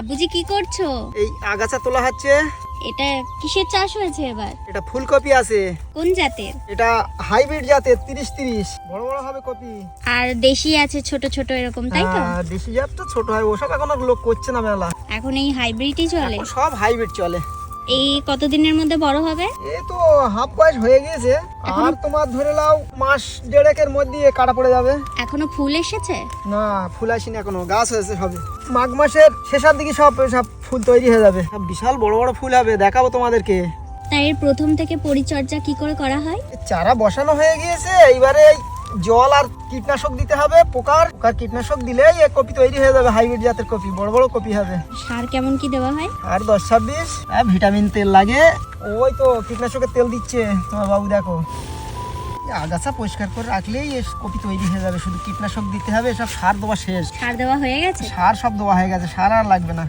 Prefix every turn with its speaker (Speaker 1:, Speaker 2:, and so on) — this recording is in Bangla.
Speaker 1: আবুজি কি করছ?
Speaker 2: এই আগাছা তোলা হচ্ছে।
Speaker 1: এটা কিসের চাষ হয়েছে এবার?
Speaker 2: এটা ফুলকপি আছে।
Speaker 1: কোন জাতের?
Speaker 2: এটা হাইব্রিড জাতের তিরিশ তিরিশ। বড় বড় হবে কপি।
Speaker 1: আর দেশি আছে ছোট ছোট এরকম তাই তো?
Speaker 2: হ্যাঁ, দেশি জাত তো ছোট হয় ওসব এখন লোক করছে না মেলা।
Speaker 1: এখন এই হাইব্রিডই চলে?
Speaker 2: সব হাইব্রিড চলে।
Speaker 1: এই কতদিনের মধ্যে বড় হবে?
Speaker 2: এ তো হাফ বয়স হয়ে গিয়েছে। আর তোমার ধরে নাও মাস দেড়েকের মধ্যে কাটা পড়ে যাবে।
Speaker 1: এখনও ফুল এসেছে?
Speaker 2: না ফুল আসেনি এখনও গাছ হয়েছে সবে মাঘ মাসের শেষের দিকে সব সব ফুল তৈরি হয়ে যাবে। সব বিশাল বড় বড় ফুল হবে দেখাবো তোমাদেরকে।
Speaker 1: তাই এর প্রথম থেকে পরিচর্যা কি করে করা হয়?
Speaker 2: চারা বসানো হয়ে গিয়েছে এইবারে জল আর কীটনাশক দিতে হবে পোকার। পোকার কীটনাশক দিলেই এ কপি তৈরি হয়ে যাবে হাইব্রিড জাতের কপি বড় বড় কপি হবে।
Speaker 1: সার কেমন কি দেওয়া হয়?
Speaker 2: আর দশ ছাব্বিশ। আর ভিটামিন তেল লাগে। ওই তো কীটনাশকের তেল দিচ্ছে তোমার বাবু দেখো। আগাছা পরিষ্কার করে রাখলেই কপি তৈরি হয়ে যাবে। শুধু কীটনাশক দিতে হবে সব সার দেওয়া শেষ।
Speaker 1: সার দেওয়া হয়ে গেছে?
Speaker 2: সার সব দেওয়া হয়ে গেছে সার আর লাগবে না।